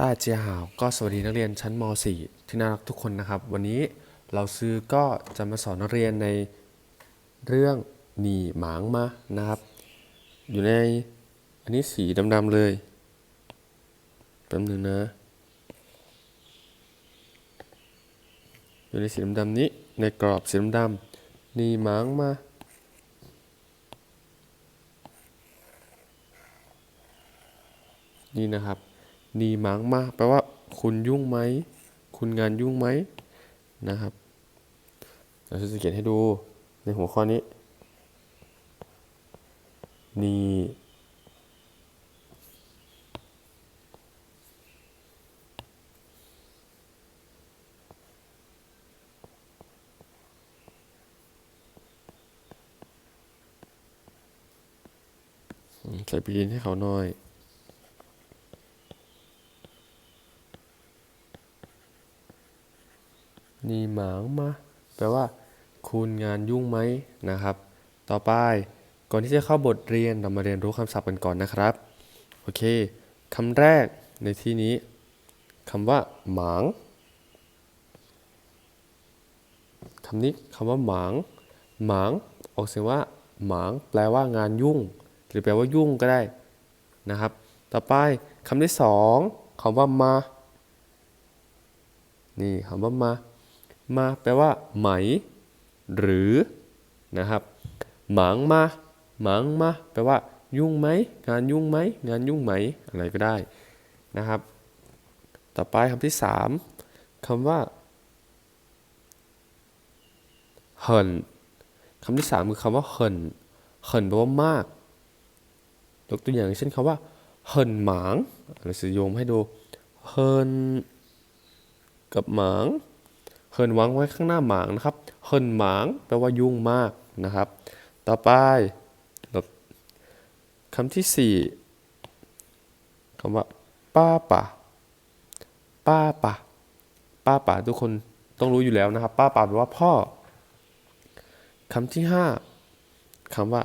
ต้าเจียหาวก็สวัสดีนักเรียนชั้นม .4 ที่น่ารักทุกคนนะครับ วันนี้เราซื้อก็จะมาสอนนักเรียนในเรื่องหนีหมางมานะครับ อยู่ในอันนี้สีดำๆเลยแป๊บนึงนะ อยู่ในสีดำๆนี้ในกรอบสีดำๆหนีหมางมานี่นะครับ นีมางมาแปลว่าคุณยุ่งไหม คุณงานยุ่งไหมนะครับเราจะเขียนให้ดูในหัวข้อนี้ นีอืมใส่ปีนให้เขาหน่อย นีหมางมาแปลว่า คุณงานยุ่งไหมนะครับ ต่อไปก่อนที่จะเข้าบทเรียนเรามาเรียนรู้คำศัพท์กันก่อนนะครับ โอเคคำแรกในที่นี้คำว่า หมางคำนี้คำว่าหมาง หมางออกเสียงว่า หมาง แปลว่างานยุ่ง หรือแปลว่ายุ่งก็ได้นะครับ ต่อไปคำที่สองคำว่ามา นี่คำว่ามา มาแปลว่า ไหม หรือนะครับหมางมาหมางมาแปลว่า ยุ่งไหมงานยุ่งไหมงานยุ่งไหมอะไรก็ได้นะครับ ต่อไปคำที่สามคำว่าเหินคำที่สามคือคำว่าเหินเหินแปลว่ามากยกตัวอย่างเช่นคำว่าเหินหมางเราจะโยงให้ดูเหินกับหมาง เฮินหวางไว้ข้างหน้าหมางนะครับเฮินหมางแปลว่ายุ่งมากนะครับ ต่อไปคำที่สี่คำว่าป้าป่าป้าป่าป้าป่าทุกคนต้องรู้อยู่แล้วนะครับ ป้าป่าแปลว่าพ่อคำที่ห้าคำว่า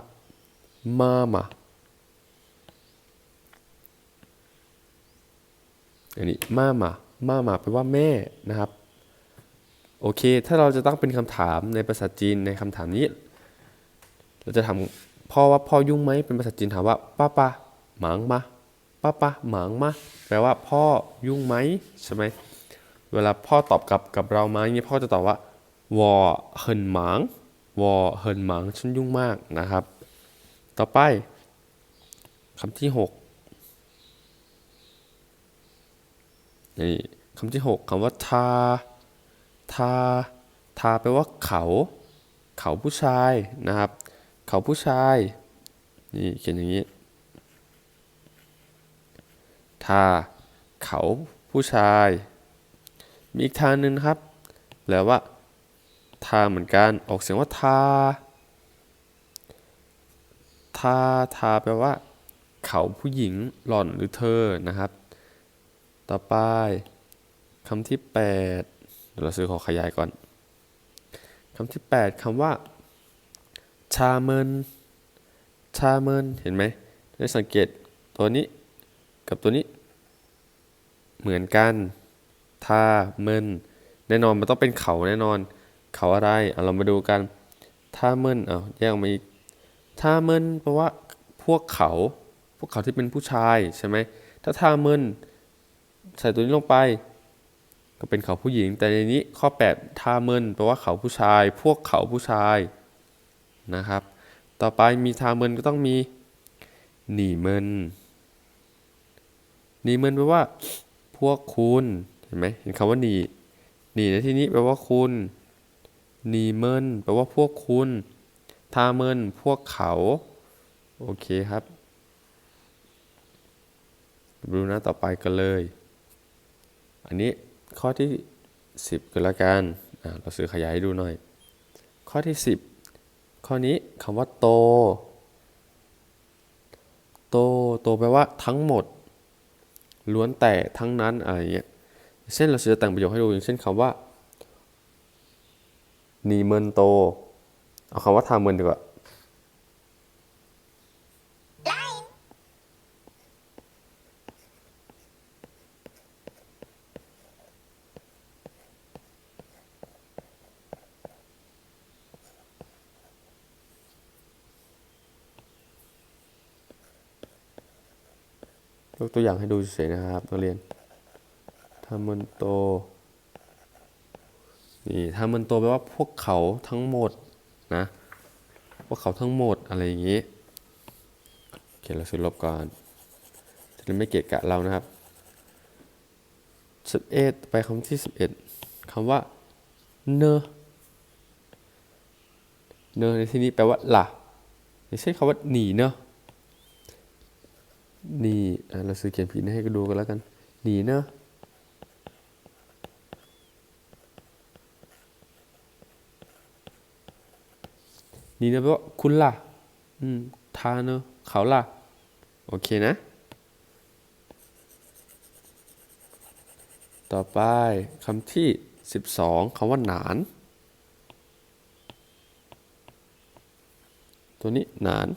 มามาอันนี้มามามามาแปลว่าแม่นะครับ โอเค ถ้าเราจะตั้งเป็นคำถามในภาษาจีนในคำถามนี้ เราจะถามพ่อว่าพ่อยุ่งไหมเป็นภาษาจีนถามว่าป้าป้าหมางมาป้าป้าหมางมาแปลว่าพ่อยุ่งไหมใช่ไหมเวลาพ่อตอบกลับกับเรามาอย่างนี้พ่อจะตอบว่าวอเฮินหมางวอเฮินหมางฉันยุ่งมากนะครับ ต่อไปคำที่หกนี่คำที่หกคำว่าทา ทา ทาแปลว่าเขา เขาผู้ชายนะครับ เขาผู้ชาย นี่เขียนอย่างนี้ ทา เขาผู้ชาย มีอีกทางหนึ่งครับ แปลว่า ทาเหมือนกัน ออกเสียงว่าทา ทา ทาแปลว่า เขาผู้หญิงหล่อนหรือเธอนะครับ ต่อไปคำที่แปด เดี๋ยวเราซื้อขอขยายก่อนคำที่ 8คำว่าชาเมินชาเมินเห็นไหมได้สังเกตตัวนี้กับตัวนี้ เหมือนกันทาเมินแน่นอนมันต้องเป็นเขาแน่นอน เขาอะไรเอาเรามาดูกันทาเมินเอาแยกออกมาอีกทาเมินแปลว่าพวกเขา พวกเขาที่เป็นผู้ชายใช่ไหมถ้าทาเมินใส่ตัวนี้ลงไป ก็เป็นเขาผู้หญิง แต่ในนี้ข้อ 8 ท่าเมินแปลว่าเขาผู้ชาย พวกเขาผู้ชายนะครับ ต่อไปมีทาเมินก็ต้องมีหนีเมินหนีเมินแปลว่า พวกคุณเห็นไหมเห็นคำว่าหนีหนีในที่นี้แปลว่าคุณหนีเมินแปลว่าพวกคุณทาเมินพวกเขาโอเคครับดูนะต่อไปกันเลย อันนี้ ข้อที่ 10กันละกันเราซื้อขยายให้ดูหน่อย ข้อที่ 10 ข้อนี้คำว่าโต โต โตแปลว่าทั้งหมด ล้วนแต่ทั้งนั้นอะไรเงี้ยเช่นเราจะแต่งประโยคให้ดูอย่างเช่นคำว่านีเมินโต เอาคำว่าทาเมินดีกว่า กตัวอย่างให้ดูเฉยนะครับนักเรียนทามันโต นี่ทามันโตแปลว่าพวกเขาทั้งหมดนะ พวกเขาทั้งหมดอะไรอย่างนี้เขียนเราซื้อลบก่อนจะได้ไม่เกะกะเรานะครับสิบเอ็ดไปคำที่สิบเอ็ดคำว่าเนอเนอในที่นี้แปลว่าล่ะไม่ใช่คำว่าหนีเนอะ นี่เราซื้อเขียนผิดให้ก็ดูกันแล้วกันหนีเนอะหนีเนะแปลว่าคุณล่ะ อืมทาเนอะเขาล่ะ โอเคนะ ต่อไปคำที่ 12คำว่าหนาน ตัวนี้หนาน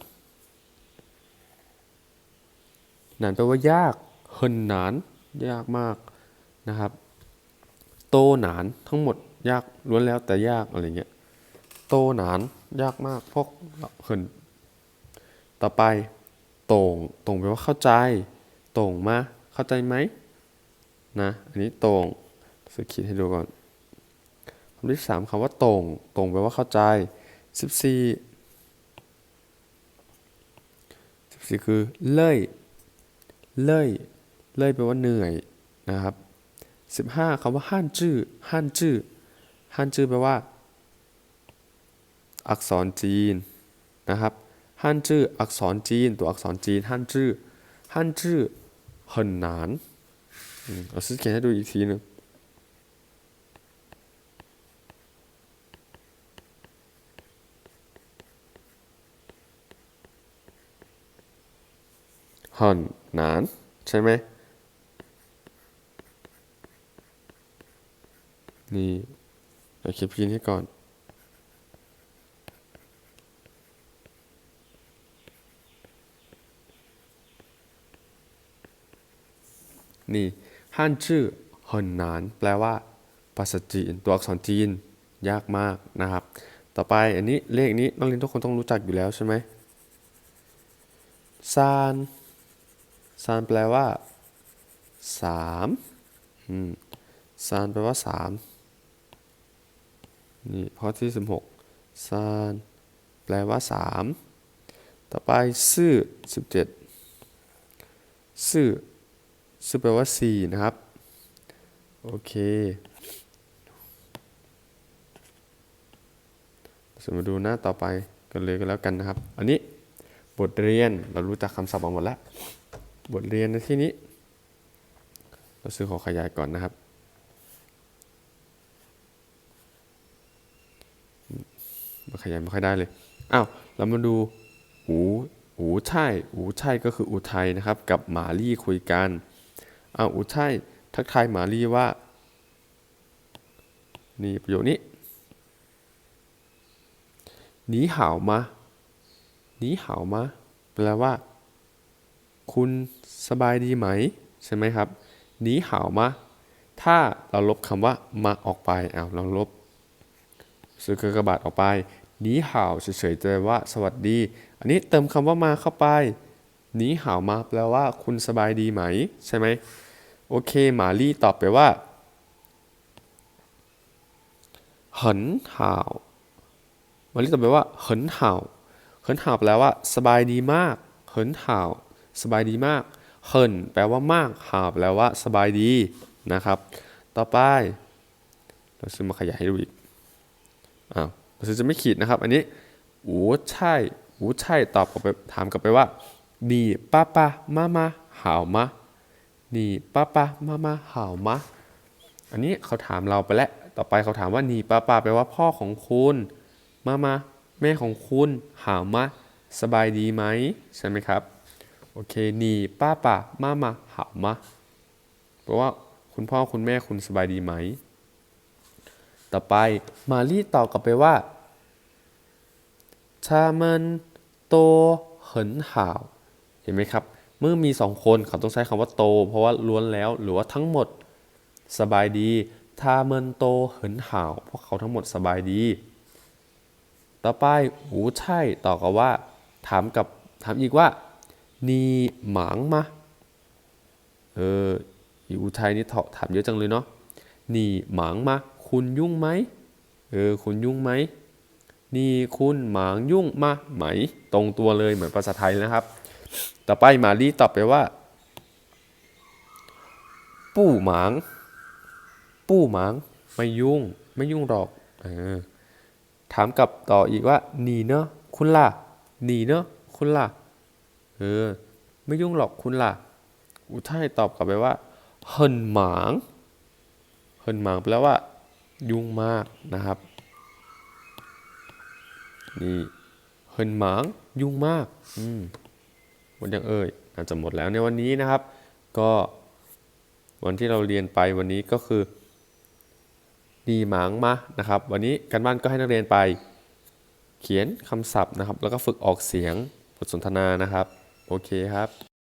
หนานแปลว่ายากเฮินหนานยากมากนะครับ โตหนานทั้งหมดยากล้วนแล้วแต่ยากอะไรเงี้ยโตหนานยากมากพวกเฮินต่อไปโต่งโต่งแปลว่าเข้าใจโต่งมาเข้าใจไหมนะอันนี้โต่งสกขีดให้ดูก่อนคำที่สามคำว่าโต่งโต่งแปลว่าเข้าใจสิบสี่สิบสี่คือเล่ย เล่ยเล่ยแปลว่าเหนื่อยนะครับสิบห้าคำว่าห้านจื้อห้านจื้อห้านจื้อแปลว่า อักษรจีนนะครับฮั่นจื้ออักษรจีน ตัวอักษรจีนฮั่นจื้อฮั่นจื้อ很难อืมเอาซื้อเขียนให้ดูอีกทีหนึง很 难ใช่ไหมนี่เราเขียนพินให้ก่อน นี่ฮั่นชื่อเฮินหนาน แปลว่า ภาษาจีน ตัวอักษรจีน ยากมากนะครับ ต่อไปอันนี้เลขนี้นักเรียนทุกคนต้องรู้จักอยู่แล้วใช่ไหมซาน ซานแปลว่าสามซานแปลว่าสามนี่ข้อที่สิบหกซานแปลว่าสามต่อไปซื่อสิบเจ็ดซื่อซึ่งแปลว่า4นะครับ โอเคมาดูหน้าต่อไปกันเลยก็แล้วกันนะครับ อันนี้บทเรียนเรารู้จักคำศัพท์มาหมดแล้ว บทเรียนในที่นี้ เราซื้อขอขยายก่อนนะครับ มาขยายไม่ค่อยได้เลย อ้าว เรามาดูหูหูใช่หูใช่ก็คืออุทัยนะครับ กับหมาลี่คุยกันอ้าวอุทัยทักทายหมาลี่ว่า นี่ประโยคนี้หนีห่ามาหนีห่ามาแปลว่า คุณสบายดีไหม ใช่ไหมครับหนีห่าวมา ถ้าเราลบคำว่ามาออกไปเอาเราลบซื้อกระบาดออกไปหนีห่าวเฉยๆจะแปลว่าสวัสดี อันนี้เติมคำว่ามาเข้าไปหนีห่าวมาแปลว่าคุณสบายดีไหม ใช่ไหมโอเคหมาลี่ตอบไปว่าเหินห่าวมาลี่ตอบไปว่าเหินห่าวเหินห่าวแปลว่า สบายดีมากเหินห่าว สบายดีมากเฮินแปลว่ามากหาบแปลว่าสบายดีนะครับ ต่อไป เราซื้อมาขยายให้ดูอีกอ้าวเราซื้อจะไม่ขีดนะครับ อันนี้อูใช่อูใช่ตอบกลับไปถามกลับไปว่าดีป้าป้ามามาหาวมะนี่ป้าป้ามามาหาวมะอันนี้เขาถามเราไปแล้วต่อไปเขาถามว่านี่ป้าป้าแปลว่าพ่อของคุณมามาแม่ของคุณหาวมะสบายดีไหมใช่ไหมครับ โอเคนี่ป้าป่ามามาหาวมะแปลว่าคุณพ่อคุณแม่คุณสบายดีไหม ต่อไปมาลี่ตอบกลับไปว่าชามันโตเหินห่าวเห็นไหมครับ เมื่อมีสองคนเขาต้องใช้คำว่าโต เพราะว่าล้วนแล้วหรือว่าทั้งหมดสบายดีทามันโตเหินห่าวพวกเขาทั้งหมดสบายดี ต่อไปหูใช่ต่อกลับว่า ถามกับถามอีกว่า นีหมางมาเอออุทัยนี่ถามเยอะจังเลยเนาะนี่หมางมาคุณยุ่งไหมเออคุณยุ่งไหมนี่คุณหมางยุ่งมาไหม ตรงตัวเลยเหมือนภาษาไทยนะครับ ต่อไปหมาลี่ตอบไปว่า ปู่หมาง ปู่หมางไม่ยุ่ง ไม่ยุ่งหรอกออถามกลับต่ออีกว่า นี่เนอะคุณล่ะ นี่เนอะคุณล่ะ เออ ไม่ยุ่งหรอกคุณล่ะ อุทัยตอบกลับไปว่าเฮินหมางเฮินหมางแปลว่า ยุ่งมากนะครับ นี่เฮินหมางยุ่งมาก อืมหมดยังเอ่ยอาจจะหมดแล้วในวันนี้นะครับ ก็วันที่เราเรียนไปวันนี้ก็คือดีหมางมานะครับ วันนี้การบ้านก็ให้นักเรียนไป เขียนคำศัพท์นะครับ แล้วก็ฝึกออกเสียงบทสนทนานะครับ โอเคครับ